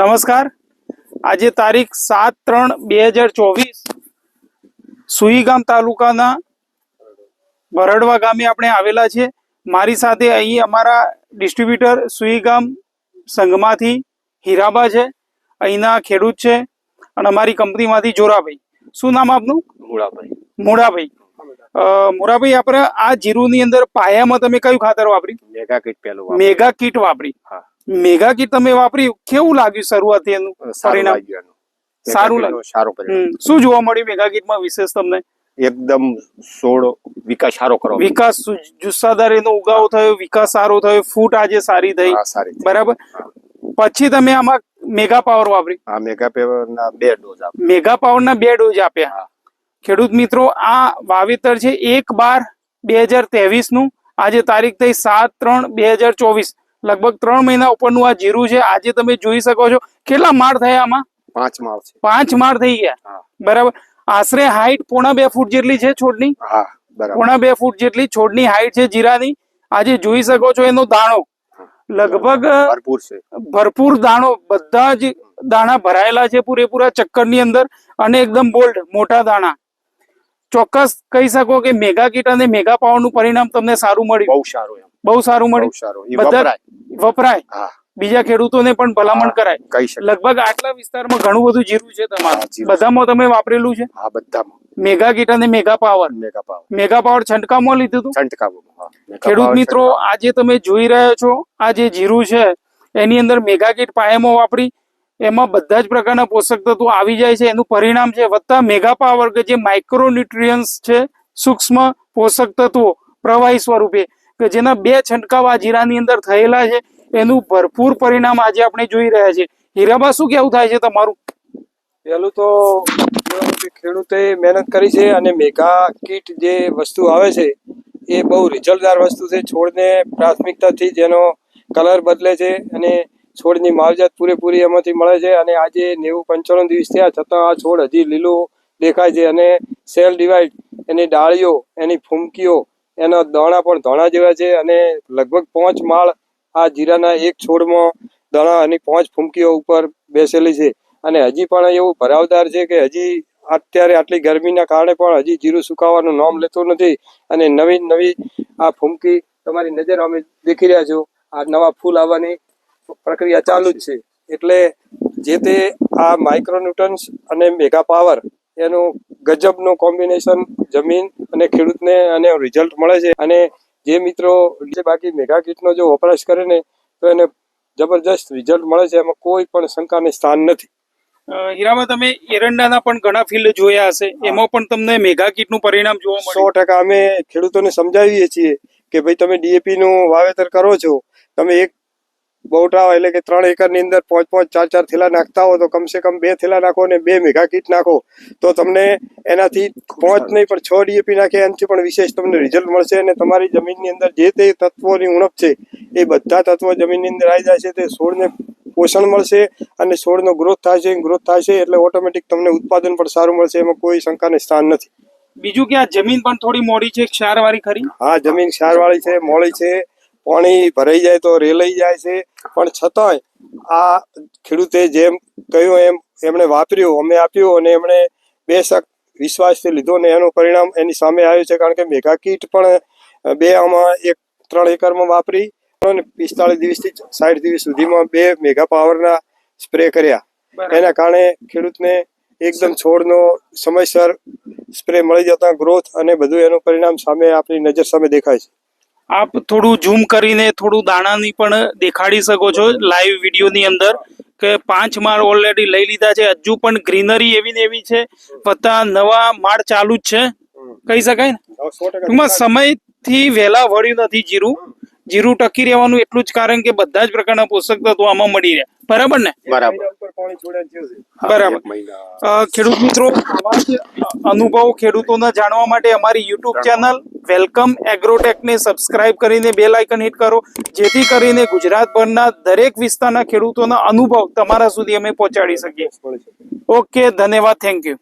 નમસ્કાર. આજે તારીખ સાત ત્રણ બે હજાર ચોવીસ સુઈગામ તાલુકાના ભરડવા ગામે આપણે આવેલા છે મારી સાથે અહીં અમારા ડિસ્ટ્રીબ્યુટર સુઈગામ સંઘમાંથી હીરાબા છે. અહીંના ખેડૂત છે અને અમારી કંપનીમાંથી જોરાભાઈ. શું નામ આપનું? મૂળાભાઈ. મોડાભાઈ અ, મોરાભાઈ આપણે આ જીરુની અંદર પાયામાં તમે કયું ખાતર વાપરી મેગા કિટ પેલું. મેગા કીટ વાપરી. હા. મેગા કીટ તમે વાપરી કેવું લાગ્યું શરૂઆત એનું. પરિણામ? સારું લાગ્યું. સારું પરિણામ. શું જોવા મળ્યું મેગા કીટમાં વિશેષ તમને? એકદમ સોળ વિકાસ સારો કરો. વિકાસ જુસ્સાદાર એનો ઉગાવ થયો વિકાસ સારો થયો ફૂટ આજે સારી થઈ. હા. બરાબર? પછી તમે આમાં મેગા પાવર વાપરી? આ મેગા પાવર ના બે ડોઝ આપ. મેગા પાવર ના બે ડોઝ આપ્યા. હા. ખેડૂત મિત્રો આ વાવેતર છે એક બાર બે હજાર ત્રેવીસનું આજે તારીખ થઈ સાત ત્રણ બે હજાર ચોવીસ. લગભગ ત્રણ મહિના ઉપરનું આ જીરું છે. આજે તમે જોઈ શકો છો. કેટલા માળ થયા આમાં? પાંચ માળ છે. પાંચ માળ થઈ ગયા. બરાબર. આશરે હાઈટ પોણા બે ફૂટ જેટલી છે છોડની. પોણા બે ફૂટ જેટલી છોડની હાઈટ છે જીરાની. આજે જોઈ શકો છો એનો દાણો. લગભગ ભરપૂર છે. ભરપૂર દાણો. બધા જ દાણા ભરાયેલા છે પૂરેપૂરા ચક્કરની અંદર અને એકદમ બોલ્ડ મોટા દાણા. ચોક્કસ કહી શકો કે મેગા કીટ અને મેગા પાવરનું પરિણામ તમને સારું મળ્યું. બહુ સારું એમ. બહુ સારું મળ્યું. સારું. બધા- વપરાય. બીજા ખેડૂતોને પણ ભલામણ કરાય. કહી લગભગ આટલા વિસ્તારમાં ઘણું બધું જીરું છે તમારું. બધામાં તમે વાપરેલું છે? હા બધામાં. મેગા કીટ અને mega power. Mega power. Mega power છંટકાવમાં લીધું હતું? છંટકાવ ખેડૂત મિત્રો આજે તમે જોઈ રહ્યા છો આ જે જીરું છે એની અંદર મેગા કીટ પાયામાં વાપરી એમાં બધા જ પ્રકારના પોષક તત્વો આવી જાય છે. એનું પરિણામ છે વધતા મેગા પાવર કે જે માઇક્રોન્યુટ્રિયન્સ છે સૂક્ષ્મ પોષક તત્વો પ્રવાહી સ્વરૂપે. કે જેના બે છંટકાવ આ જીરાની અંદર થયેલા છે, એનું ભરપૂર પરિણામ આજે આપણે જોઈ રહ્યા છે હીરાબા શું કેવું થાય છે તમારું? પહેલું તો ખેડૂતે મહેનત કરી છે અને મેગા કીટ જે વસ્તુ આવે છે, એ બહુ રિઝલ્ટદાર વસ્તુ છે. છોડને પ્રાથમિકતાથી જેનો કલર બદલે છે અને છોડની માવજત પૂરેપૂરી એમાંથી મળે છે અને આજે નેવું પંચાણું દિવસ થયા છતાં આ છોડ હજી લીલું દેખાય છે અને સેલ ડિવાઇડ એની ડાળીઓ, એની ફૂમકીઓ એના દાણા પણ ધોણા જેવા છે અને લગભગ પાંચ માળ આ જીરાના એક છોડમાં દાણા અને પાંચ ફૂમકીઓ ઉપર બેસેલી છે. અને હજી પણ એવું ભરાવદાર છે કે હજી અત્યારે આટલી ગરમીના કારણે પણ હજી જીરું સુકાવાનું નામ લેતું નથી. અને નવી નવી આ ફૂમકી તમારી નજર અમે દેખી રહ્યા છો. આ નવા ફૂલ આવવાની પ્રક્રિયા ચાલુ જ છે. એટલે જે તે આ માઇક્રોન્યુટન્સ અને મેગા પાવર એનું ગજબનું કોમ્બિનેશન જમીન અને ખેડૂતને અને રિઝલ્ટ મળે છે. અને જે મિત્રો જે બાકી મેગા કીટનો જો વપરાશ કરે ને તો એને જબરજસ્ત રિઝલ્ટ મળે છે. એમાં કોઈ પણ શંકાને સ્થાન નથી. હીરામાં તમે એરંડાના પણ ઘણા ફિલ્ડ જોયા હશે. એમાં પણ તમને મેગા કીટનું પરિણામ જોવા સો મળ્યું ટકા અમે ખેડૂતોને સમજાવીએ છીએ કે ભાઈ તમે ડીએપી નું વાવેતર કરો છો. તમે એક બહુટા એટલે કે ત્રણ એકરની અંદર પાંચ પાંચ ચાર ચાર થેલા નાખતા હો તો કમસે કમ બે થેલા નાખો અને બે મેગા કીટ નાખો. તો તમને એનાથી પાંચ નહીં પણ છ ડીએપી નાખે એનાથી પણ વિશેષ તમને રિઝલ્ટ મળશે અને તમારી જમીનની અંદર જે તે તત્વોની ઉણપ છે એ બધા તત્વો જમીનની અંદર આવી જાય છે તે છોડને પોષણ મળશે અને છોડનો ગ્રોથ થાય છે ગ્રોથ થાય છે એટલે ઓટોમેટિક તમને ઉત્પાદન પણ સારું મળશે એમાં કોઈ શંકાને સ્થાન નથી. બીજું કે આ જમીન પણ થોડી મોડી છે ક્ષારવાળી ખરી? હા જમીન ક્ષારવાળી છે મોડી છે પાણી ભરાઈ જાય તો રેલાઈ જાય છે. પણ છતાંય આ ખેડૂતે જેમ કહ્યું એમ એમણે વાપર્યું અમે આપ્યું અને એમણે બે શક વિશ્વાસથી લીધો ને એનું પરિણામ એની સામે આવ્યું છે કારણ કે મેગા કીટ પણ બે આમાં એક ત્રણ એકરમાં વાપરી અને પિસ્તાળીસ દિવસથી સાઠ દિવસ સુધીમાં બે મેગા પાવરના સ્પ્રે કર્યા. એના કારણે ખેડૂતને એકદમ છોડનો સમયસર સ્પ્રે મળી જતા ગ્રોથ અને બધું એનું પરિણામ સામે આપણી નજર સામે દેખાય છે. આપ થોડું ઝૂમ કરીને થોડું દાણાની પણ દેખાડી શકો છો લાઈવ વિડીયોની અંદર કે પાંચ માળ ઓલરેડી લઈ લીધા છે. હજુ પણ ગ્રીનરી એવી ને એવી છે. વત્તા નવા માળ ચાલુ જ છે. કહી શકાય ને? ટૂંકમાં સમયથી વહેલા વળ્યું નથી જીરું. જીરું ટકી રહેવાનું એટલું જ કારણ કે બધા જ પ્રકારના પોષક તત્વો આમાં મળી રહે બરાબર ને? બરાબર. બરાબર. ખેડૂત મિત્રો આવા જ અનુભવ ખેડૂતોના જાણવા માટે અમારી યુટ્યુબ ચેનલ વેલકમ એગ્રોટેકને સબસ્ક્રાઇબ કરીને બેલ આઇકન હિટ કરો જેથી કરીને ગુજરાતભરના દરેક વિસ્તારના ખેડૂતોના અનુભવ તમારા સુધી અમે પહોંચાડી શકીએ. ઓકે ધન્યવાદ થેન્ક યુ.